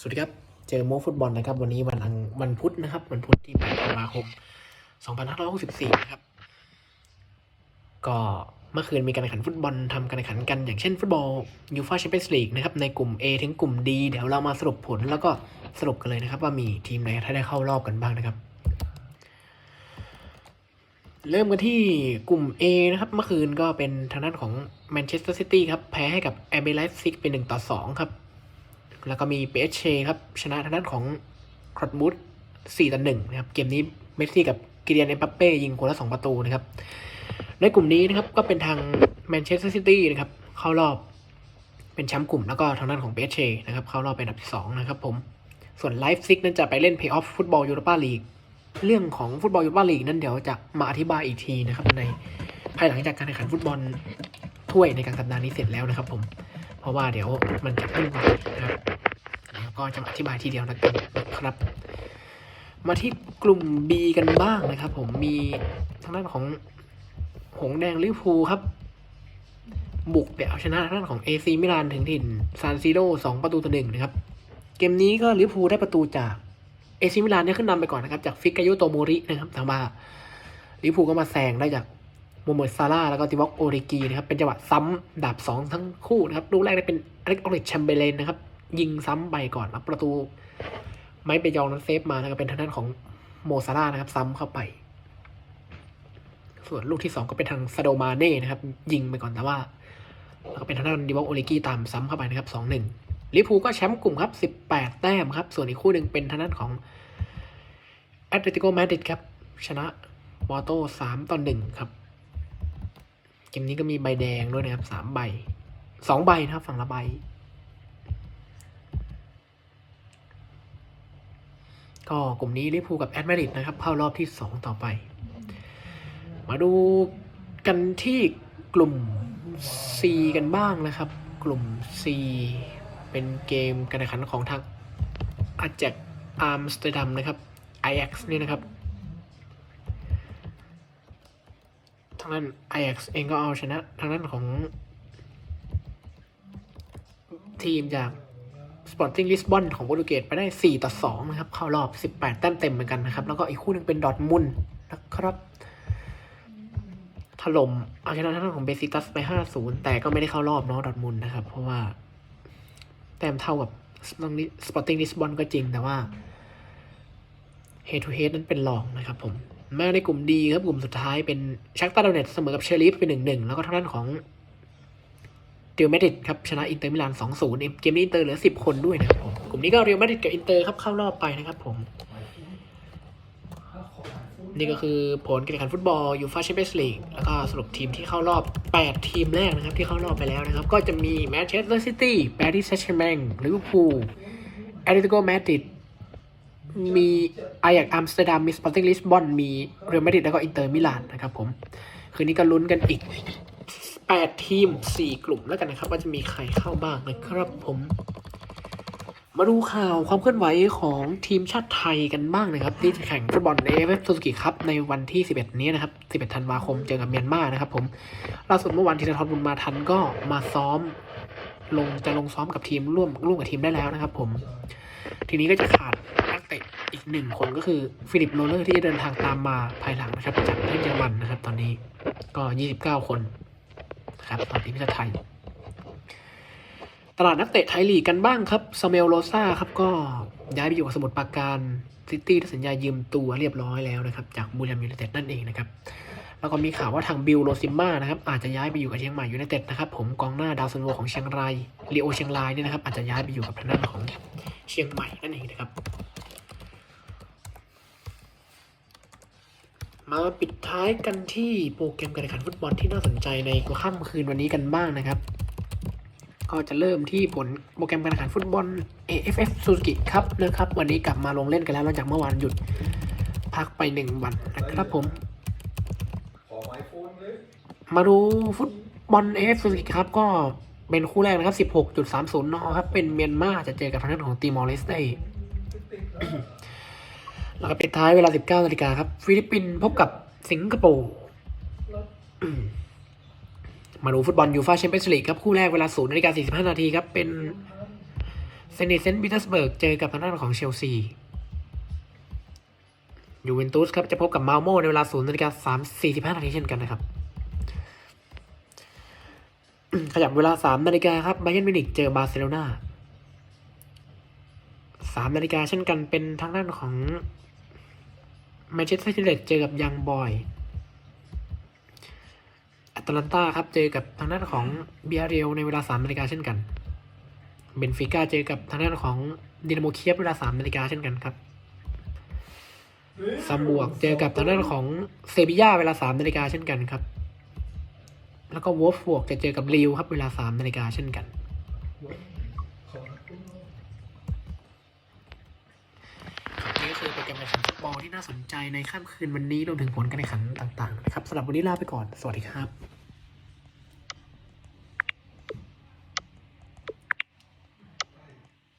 สวัสดีครับ เจอโมฟุตบอลนะครับ วันนี้วันอังวันพุธนะครับ วันพุธที่8ธันวาคม 2564 นะครับ ก็เมื่อคืนมีการแข่งขันฟุตบอลทำการแข่งขันกันอย่างเช่นฟุตบอลยูฟ่าแชมเปี้ยนส์ลีกนะครับ ในกลุ่ม A ถึงกลุ่ม D เดี๋ยวเรามาสรุปผลแล้วก็สรุปกันเลยนะครับ ว่ามีทีมไหนที่ได้เข้ารอบกันบ้างนะครับ เริ่มกันที่กลุ่ม A นะครับ เมื่อคืนก็เป็นทางด้านของแมนเชสเตอร์ซิตี้ครับ แพ้ให้กับแอร์เบลไลฟ์ซิกเป็น1ต่อ2ครับ แล้วก็มีเปเชครับชนะทางด้านของครอดบูธ4ต่อ1นะครับเกมนี้เมสซี่กับกิเลียนเอ็มบัปเป้ยิงคนละ2ประตูนะครับในกลุ่มนี้นะครับก็เป็นทางแมนเชสเตอร์ซิตี้นะครับเข้ารอบเป็นแชมป์กลุ่มแล้วก็ทางด้านของเปเชนะครับเข้ารอบเป็นอันดับที่2นะครับผมส่วนไลฟ์ซิกนั้นจะไปเล่นเพย์ออฟฟุตบอลยูโรปาลีกเรื่องของฟุตบอลยูโรปาลีกนั้นเดี๋ยวจะมาอธิบายอีกทีนะครับในภายหลังจากการแข่งขันฟุตบอลถ้วยในกลางสัปดาห์นี้เสร็จแล้วนะครับผม เพราะว่าเดี๋ยวมันจะขึ้นไปนะครับ ก็จะอธิบายทีเดียวนะครับนะครับ มาที่กลุ่ม B กันบ้างนะครับ ผมมีทางด้านของหงแดงลิเวอร์พูครับ บุกเดี๋ยวเอาชนะทางด้านของ AC มิลานถึงถิ่นซานซิโร่สองประตูต่อหนึ่งนะครับ เกมนี้ก็ลิเวอร์พูได้ประตูจาก AC มิลานเนี่ยขึ้นนำไปก่อนนะครับ จากฟิกาโยโตโมรินะครับแต่ว่าลิเวอร์พูก็มาแซงได้จากโมโมดซาร่าแล้วก็ติวอกโอริกีนะครับ เป็นจังหวะซ้ำดาบสองทั้งคู่นะครับ ลูกแรกได้เป็นอเล็กออริชแชมเบเลนนะครับ ยิงซ้ำไปก่อนแล้วประตูไม้เปยองนั้นเซฟมานะครับเป็นทางด้านของโมซาร่านะครับ ซ้ำเข้าไป ส่วนลูกที่สองก็เป็นทางซาโดมาเน่นะครับ ยิงไปก่อนแต่ว่าแล้วก็เป็นทางด้านดิวอกโอลิกี้ตามซ้ำเข้าไปนะครับสองหนึ่งลิพูก็แชมป์กลุ่มครับสิบแปดแต้มครับ ส่วนอีกคู่หนึ่งเป็นทางด้านของแอตเลติโกมาดริดครับ ชนะวอโต้สามต่อหนึ่งครับ เกมนี้ก็มีใบแดงด้วยนะครับสามใบสองใบนะครับ ฝั่งละใบ ก็กลุ่มนี้ลิเวอร์พูกับแอตมาริดนะครับเข้ารอบที่สองต่อไป มาดูกันที่กลุ่ม C กันบ้างนะครับ กลุ่ม C เป็นเกมการแข่งขันของทางอาแจกอาร์มสเตอร์ดัมนะครับ Ajax เนี่ยนะครับทางด้าน Ajax เองก็เอาชนะทางด้านของทีมจาก Sporting Lisbon ของโปรตุเกสไปได้ 4 ต่อ 2 นะครับ เข้ารอบ 18 แต้มเต็มเหมือนกันนะครับ แล้วก็อีกคู่หนึ่งเป็นดอทมุนนะครับ ถล่มเอาชนะทางด้านของเบซิตัสไป 5-0 แต่ก็ไม่ได้เข้ารอบเนาะดอทมุนนะครับ เพราะว่า แต้มเท่ากับสปอร์ติ้งลิสบอนก็จริงแต่ว่า Head to Head นั้นเป็นรองนะครับผมมาในกลุ่มดีครับกลุ่มสุดท้ายเป็นชักตาดเนตเสมอกับเชอริฟเป็น1-1แล้วก็ทางด้านของ เรอัลมาดริดครับชนะอินเตอร์มิลาน 2-0 เกมนี้อินเตอร์เหลือ 10 คนด้วยนะครับผมกลุ่มนี้ก็เรอัลมาดริดกับอินเตอร์ครับเข้ารอบไปนะครับผม นี่ก็คือผลการแข่งขันฟุตบอลยูฟ่าแชมเปี้ยนส์ลีกแล้วก็สรุปทีมที่เข้ารอบ 8 ทีมแรกนะครับที่เข้ารอบไปแล้วนะครับ ก็จะมีแมนเชสเตอร์ซิตี้ปารีสแซงต์แชร์แมงลิเวอร์พูลแอตเลติโกมาดริดมีไอายักอัมสเตอร์ดัมมีสปอร์ติ้งลิสบอนมีเรอัลมาดริดแล้วก็อินเตอร์มิลานนะครับผม คืนนี้ก็ลุ้นกันอีก 8 ทีม 4 กลุ่มแล้วกันนะครับ ว่าจะมีใครเข้าบ้างนะครับผม มาดูข่าวความเคลื่อนไหวของทีมชาติไทยกันบ้างนะครับ ที่จะแข่งฟุตบอลเอฟเอฟซูซูกิครับในวันที่ 11 นี้นะครับ 11 ธันวาคมเจอกับเมียนมานะครับผมล่าสุดเมื่อวันธีรทรบุญมาทันก็มาซ้อมลงจะลงซ้อมกับทีมร่วมร่วมกับทีมได้แล้วนะครับ ผม ทีนี้ก็จะขาดนักเตะอีกหนึ่งคนก็คือฟิลิปโรเลอร์ที่จะเดินทางตามมาภายหลังนะครับจากเยอรมันนะครับ ตอนนี้ก็ 29 คน นะครับตอนทีมชาติไทย ตลาดนักเตะไทยลีกกันบ้างครับซาเมลโรซาครับก็ย้ายไปอยู่กับสมุทรปราการซิตี้สัญญายืมตัวเรียบร้อยแล้วนะครับ จากบูรีรัมย์ยูไนเต็ดนั่นเองนะครับ แล้วก็มีข่าวว่าทางบิลโรซิมมานะครับอาจจะย้ายไปอยู่กับเชียงใหม่ยูไนเต็ดนะครับผมกองหน้าดาวซันโวของเชียงรายลีโอเชียงรายเนี่ยนะครับอาจจะย้ายไปอยู่กับทางด้านของเชียงใหม่นั่นเองนะครับ มาปิดท้ายกันที่โปรแกรมการแข่งขันฟุตบอลที่น่าสนใจในค่ำคืนวันนี้กันบ้างนะครับ ก็จะเริ่มที่ผลโปรแกรมการแข่งขันฟุตบอล AFF Suzuki ครับนะครับวันนี้กลับมาลงเล่นกันแล้วหลังจากเมื่อวานหยุดพักไปหนึ่งวันนะครับผม มาดูฟุตบอล AFF Suzuki ครับก็เป็นคู่แรกนะครับ 16.30นครับเป็นเมียนมาจะเจอกับทางด้านของตีมอร์เลสเต้ แล้วก็ปิดท้ายเวลา 19นาฬิกาครับ ฟิลิปปินส์พบกับสิงคโปร์มาดูฟุตบอลยูฟาแชมเปี้ยนส์ลีกครับ คู่แรกเวลา0นาฬิกา45นาทีครับ เป็นเซนิเซนต์ปีเตอร์สเบิร์กเจอกับทางด้านของเชลซียูเวนตุสครับ จะพบกับมาลโมในเวลา0นาฬิกาสามสี่สิบห้านาทีเช่นกันนะครับ ขยับเวลาสามนาฬิกาครับไบเยนมินิกเจอบาร์เซโลนาสามนาฬิกาเช่นกันเป็นทางด้านของ แมนเชสเตอร์ยูไนเต็ดเจอกับยังบอยแอตแลนตาครับเจอกับทางด้านของเบียเรียลในเวลาสามนาฬิกาเช่นกันเบนฟิก้าเจอกับทางด้านของดินาโมเคียบเวลาสามนาฬิกาเช่นกันครับซัมบวกเจอกับทางด้านของเซบียาเวลาสามนาฬิกาเช่นกันครับ แล้วก็วอฟบวกจะเจอกับริวครับเวลาสามนาฬิกาเช่นกันนี่ก็คือโปรแกรมการแข่งขันฟุต บอลที่น่าสนใจในค่ำคืนวันนี้รวมถึงผลการแข่งขันต่างๆนะครับสำหรับวันนี้ลาไปก่อน สวัสดีครับ